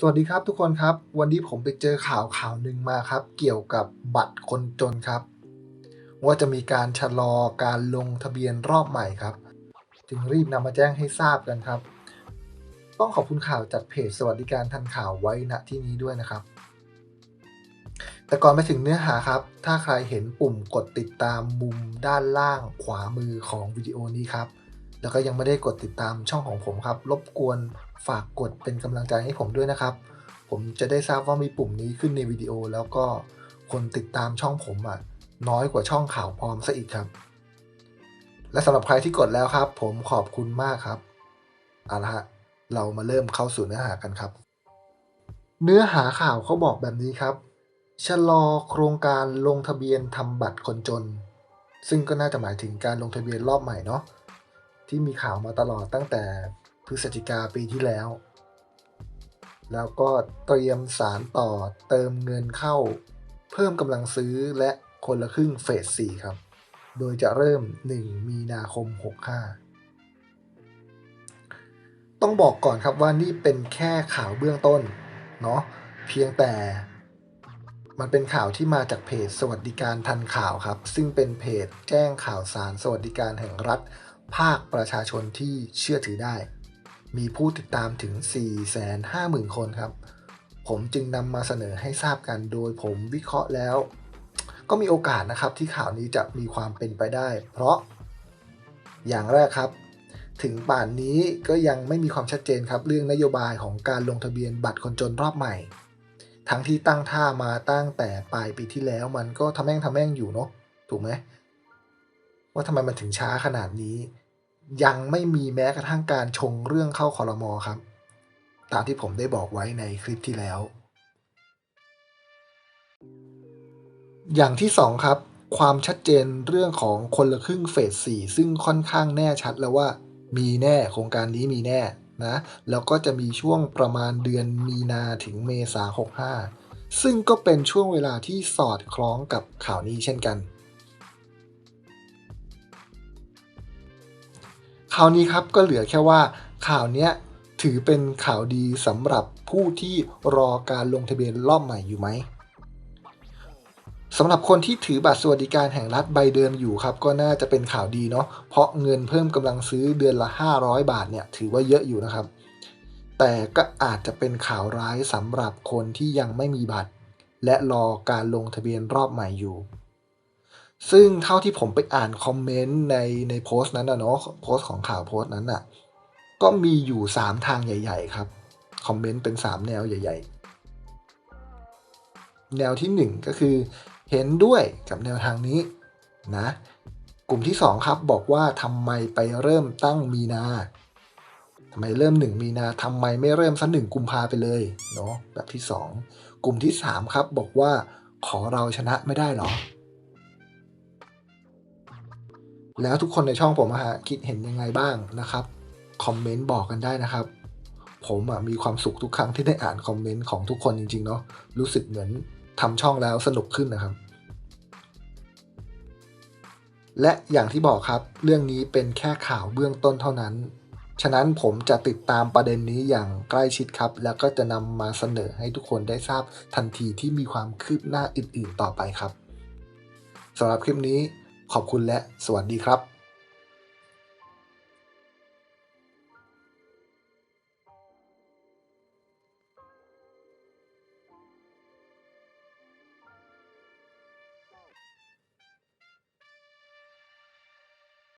สวัสดีครับทุกคนครับ วันนี้ผมไปเจอข่าวข่าวหนึ่งมาครับ เกี่ยวกับบัตรคนจนครับ ว่าจะมีการชะลอการลงทะเบียนรอบใหม่ครับ จึงรีบนำมาแจ้งให้ทราบกันครับ ต้องขอบคุณข่าวจากเพจสวัสดิการทันข่าวไว้ณที่นี้ด้วยนะครับ แต่ก่อนไปถึงเนื้อหาครับ ถ้าใครเห็นปุ่มกดติดตามมุมด้านล่างขวามือของวิดีโอนี้ครับ แล้วก็ยังไม่ได้กดติดตามช่องของผมครับ รบกวน ฝากกดเป็นกำลังใจให้ผมด้วยนะครับ ผมจะได้ทราบว่ามีปุ่มนี้ขึ้นในวิดีโอ แล้วก็คนติดตามช่องผมอะน้อยกว่าช่องข่าวพร้อมซะอีกครับ และสำหรับใครที่กดแล้วครับ ผมขอบคุณมากครับเอาละฮะเรามาเริ่มเข้าสู่เนื้อหากันครับ เนื้อหาข่าวเขาบอกแบบนี้ครับ ชะลอโครงการลงทะเบียนทำบัตรคนจน ซึ่งก็น่าจะหมายถึงการลงทะเบียนรอบใหม่เนาะที่มีข่าวมาตลอดตั้งแต่ พฤศจิกาปีที่แล้ว แล้วก็เตรียมสารต่อเติมเงินเข้า เพิ่มกำลังซื้อและคนละครึ่งเฟส 4 ครับ โดยจะเริ่ม 1 มีนาคม 65 ต้องบอกก่อนครับว่านี่เป็นแค่ข่าวเบื้องต้น เนาะเพียงแต่มันเป็นข่าวที่มาจากเพจสวัสดิการทันข่าวครับ ซึ่งเป็นเพจแจ้งข่าวสารสวัสดิการแห่งรัฐ ภาคประชาชนที่เชื่อถือได้ มีผู้ติดตามถึง 450,000 คนครับ ผมจึงนำมาเสนอให้ทราบกันโดยผมวิเคราะห์แล้ว ก็มีโอกาสนะครับที่ข่าวนี้จะมีความเป็นไปได้ เพราะ อย่างแรกครับ ถึงป่านนี้ก็ยังไม่มีความชัดเจนครับ เรื่องนโยบายของการลงทะเบียนบัตรคนจนรอบใหม่ ทั้งที่ตั้งท่ามาตั้งแต่ปลายปีที่แล้วมันก็ทำแม่งทำแม่งอยู่เนาะถูกไหมว่าทำไมมันถึงช้าขนาดนี้ ยังไม่มีแม้กระทั่งการชงเรื่องเข้าคอรมอครับ ตามที่ผมได้บอกไว้ในคลิปที่แล้ว อย่างที่สองครับ ความชัดเจนเรื่องของคนละครึ่งเฟสสี่ซึ่งค่อนข้างแน่ชัดแล้วว่ามีแน่โครงการนี้มีแน่นะแล้วก็จะมีช่วงประมาณเดือนมีนาถึงเมษาหกห้าซึ่งก็เป็นช่วงเวลาที่สอดคล้องกับข่าวนี้เช่นกัน ข่าวนี้ครับก็เหลือแค่ว่าข่าวเนี้ยถือเป็นข่าวดีสำหรับผู้ที่รอการลงทะเบียนรอบใหม่อยู่ไหมสำหรับคนที่ถือบัตรสวัสดิการแห่งรัฐใบเดิมอยู่ครับ ก็น่าจะเป็นข่าวดีเนาะเพราะเงินเพิ่มกำลังซื้อเดือนละ 500 บาทเนี่ยถือว่าเยอะอยู่นะครับ แต่ก็อาจจะเป็นข่าวร้ายสำหรับคนที่ยังไม่มีบัตร และรอการลงทะเบียนรอบใหม่อยู่ ซึ่งเท่าที่ผมไปอ่านคอมเมนต์ในในโพสต์นั้นนะเนาะโพสต์ของข่าวโพสต์นั้นน่ะก็มีอยู่ 3 ทางใหญ่ ๆ ครับ คอมเมนต์เป็น 3 แนวใหญ่ ๆ แนวทีห1ก็คือเห็นด้วยกับแนวทางนี้นะ กลุ่มที่ 2 ครับบอกว่าทำไมไปเริ่มตั้งมีนาทำไมเริ่ม 1 มีนาทำไมไม่เริ่มสักหนึ่งกุมภาไปเลยเนาะแบบที่ 2 กลุ่มที่ 3 ครับบอกว่าขอเราชนะไม่ได้หรอ แล้วทุกคนในช่องผมฮะคิดเห็นยังไงบ้างนะครับ คอมเมนต์บอกกันได้นะครับ ผมมีความสุขทุกครั้งที่ได้อ่านคอมเมนต์ของทุกคนจริงๆเนาะรู้สึกเหมือนทำช่องแล้วสนุกขึ้นนะครับ และอย่างที่บอกครับ เรื่องนี้เป็นแค่ข่าวเบื้องต้นเท่านั้น ฉะนั้นผมจะติดตามประเด็นนี้อย่างใกล้ชิดครับ แล้วก็จะนำมาเสนอให้ทุกคนได้ทราบทันทีที่มีความคืบหน้าอื่นๆต่อไปครับสำหรับคลิปนี้ ขอบคุณและสวัสดีครับ